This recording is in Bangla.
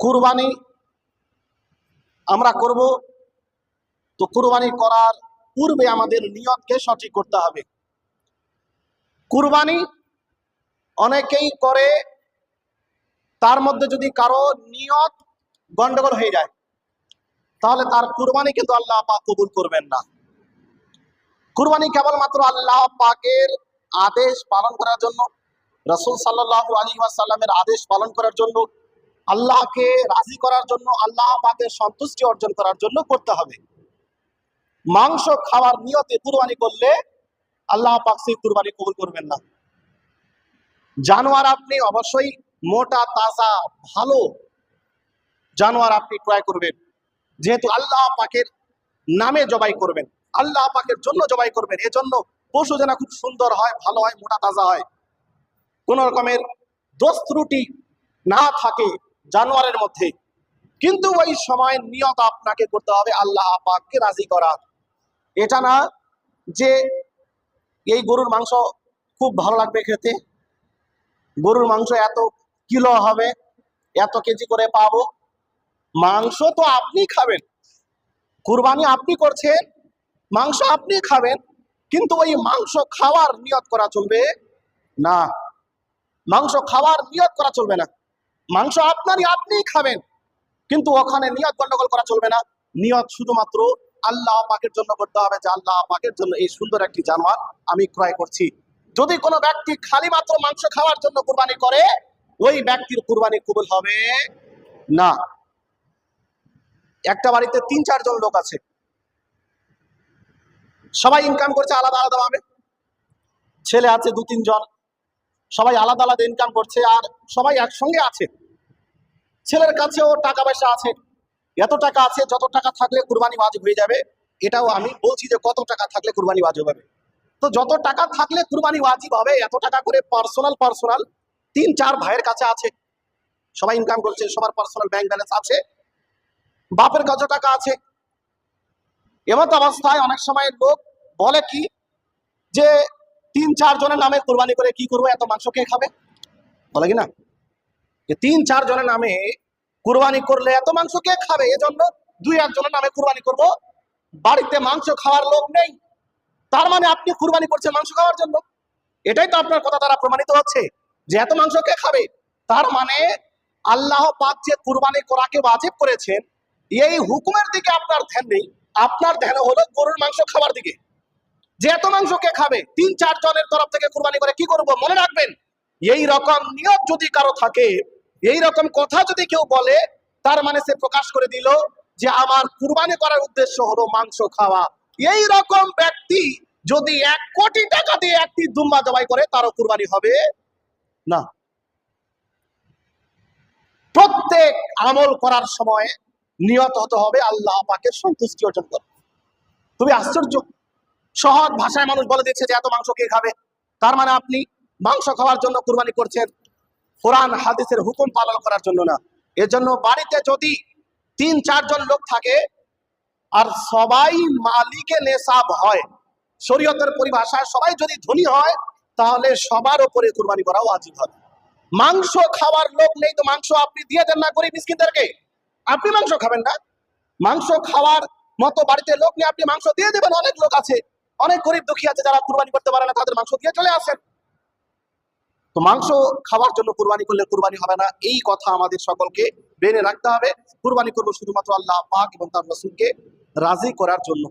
কুরবানি আমরা করব, তো কুরবানি করার পূর্বে আমাদের নিয়তকে সঠিক করতে হবে। কুরবানি অনেকেই করে, তার মধ্যে যদি কারও নিয়ত গন্ডগোল হয়ে যায়, তাহলে তার কুরবানি কিন্তু আল্লাহ পাক কবুল করবেন না। কুরবানি কেবলমাত্র আল্লাহ পাকের আদেশ পালন করার জন্য, রসুল সাল্লাহ আলী সাল্লামের আদেশ পালন করার জন্য আল্লাহকে রাজি করার জন্য, আল্লাহ পাকের সন্তুষ্টি অর্জন করার জন্য করতে হবে। মাংস খাওয়ার নিয়তে কুরবানি করলে আল্লাহ পাক সেই কুরবানি কবুল করবেন না। জানোয়ার আপনি অবশ্যই মোটা, তাজা, ভালো জানোয়ার আপনি ক্রয় করবেন। যেহেতু আল্লাহ পাকের নামে জবাই করবেন, আল্লাহ পাকের জন্য জবাই করবেন। এজন্য পশু যেন খুব সুন্দর হয়, ভালো হয়, মোটা, তাজা হয়। কোন রকমের দোষ ত্রুটি না থাকে জানোয়ারের মধ্যে। কিন্তু ওই সময় নিয়ত আপনাকে করতে হবে, আল্লাহ পাককে রাজি করা এটা না যে এই গরুর মাংস খুব ভালো লাগবে খেতে, গরুর মাংস এত কিলো হবে, এত কেজি করে পাবো। মাংস তো আপনি খাবেন, কুরবানি আপনি করছেন, মাংস আপনি খাবেন, কিন্তু ওই মাংস খাওয়ার নিয়ত করা চলবে না। মাংস খাওয়ার নিয়ত করা চলবে না। মাংস আপনারই আপনি খাবেন। কিন্তু ওখানে নিয়ত গন্ডগোল করা চলবে না। নিয়ত শুধুমাত্র আল্লাহ পাকের জন্য করতে হবে যে আল্লাহ পাকের জন্য এই সুন্দর একটি জানোয়ার আমি ক্রয় করছি। যদি কোনো ব্যক্তি খালি মাত্র মাংস খাওয়ার জন্য কুরবানি করে, ওই ব্যক্তির কুরবানি কবুল হবে না। একটা বাড়িতে তিন চারজন লোক আছে। সবাই ইনকাম করছে, আলাদা আলাদা ভাবে। ছেলে আছে দু তিনজন সবাই আলাদা আলাদা ইনকাম করছে আর সবাই একসঙ্গে আছে। ছেলের কাছেও টাকা পয়সা আছে। এত টাকা আছে, যত টাকা থাকলে কুরবানি ওয়াজিব হয়ে যাবে, এটাও আমি বলছি যে কত টাকা থাকলে কুরবানি ওয়াজিব হবে। তো যত টাকা থাকলে কুরবানি ওয়াজিব হবে, এত টাকা করে পার্সোনাল পার্সোনাল তিন চার ভাইয়ের কাছে আছে। সবাই ইনকাম করছে, সবার পার্সোনাল ব্যাংক ব্যালেন্স আছে। বাপের কাছে টাকা আছে। এমত অবস্থায় অনেক সময় লোক বলে কি যে তিন, চার জনের নামে কোরবানি করে কি করব? এত মাংস কে খাবে? বলে কি না? যে তিন, চার জনের নামে কুরবানি করলে এত মাংস কে খাবে? এজন্য দুই একজনের নামে কুরবানি করব। বাড়িতে মাংস খাওয়ার লোক নেই। তার মানে আপনি কুরবানি করছেন মাংস খাওয়ার জন্য। এটাই তো আপনার কথা দ্বারা প্রমাণিত হচ্ছে যে এত মাংস কে খাবে? তার মানে আল্লাহ পাক যে কুরবানি করাকে ওয়াজিব করেছেন, এই হুকুমের দিকে আপনার ধ্যান নেই। আপনার ধ্যান হলো গরুর মাংস খাওয়ার দিকে। যে এত মাংস কে খাবে? তিন, চার জনের তরফ থেকে কুরবানি করে কি করব? মনে রাখবেন, এই রকম নিয়ম যদি কারও থাকে, এই রকম কথা যদি কেউ বলে, তার মানে সে প্রকাশ করে দিল যে আমার কুরবানি করার উদ্দেশ্য হলো মাংস খাওয়া। এই রকম ব্যক্তি যদি এক কোটি টাকা দিয়ে একটি দুম্বা জবাই করে, তারও কুরবানি হবে না। প্রত্যেক আমল করার সময় নিয়ত হতে হবে, আল্লাহ পাকের সন্তুষ্টি অর্জন করবে তুমি আশ্চর্য। সহজ ভাষায় মানুষ বলে দিচ্ছে যে এত মাংস কে খাবে? তার মানে আপনি মাংস খাওয়ার জন্য কুরবানি করছেন। কোরআন, হাদিসের হুকুম পালন করার জন্য না। এজন্য বাড়িতে যদি তিন, চারজন লোক থাকে, আর সবাই মালিকে নেশাব হয়, শরীয়তের পরিভাষায় সবাই যদি ধনী হয়, তাহলে সবার উপরে কুরবানি করাও ওয়াজিব হবে। মাংস খাওয়ার লোক নেই তো মাংস আপনি দিয়ে দেন না গরিব মিসকিনদেরকে? আপনি মাংস খাবেন না। মাংস খাওয়ার মতো বাড়িতে লোক নেই, আপনি মাংস দিয়ে দেবেন, অনেক লোক আছে। অনেক গরিব দুঃখী আছে যারা কুরবানি করতে পারে না, তাদের মাংস দিয়ে চলে আসেন। তো মাংস খাওয়ার জন্য কুরবানি করলে কুরবানি হবে না, এই কথা আমাদের সকলকে বেড়ে রাখতে হবে। কুরবানি করব শুধুমাত্র আল্লাহ পাক এবং তার রসুলকে রাজি করার জন্য।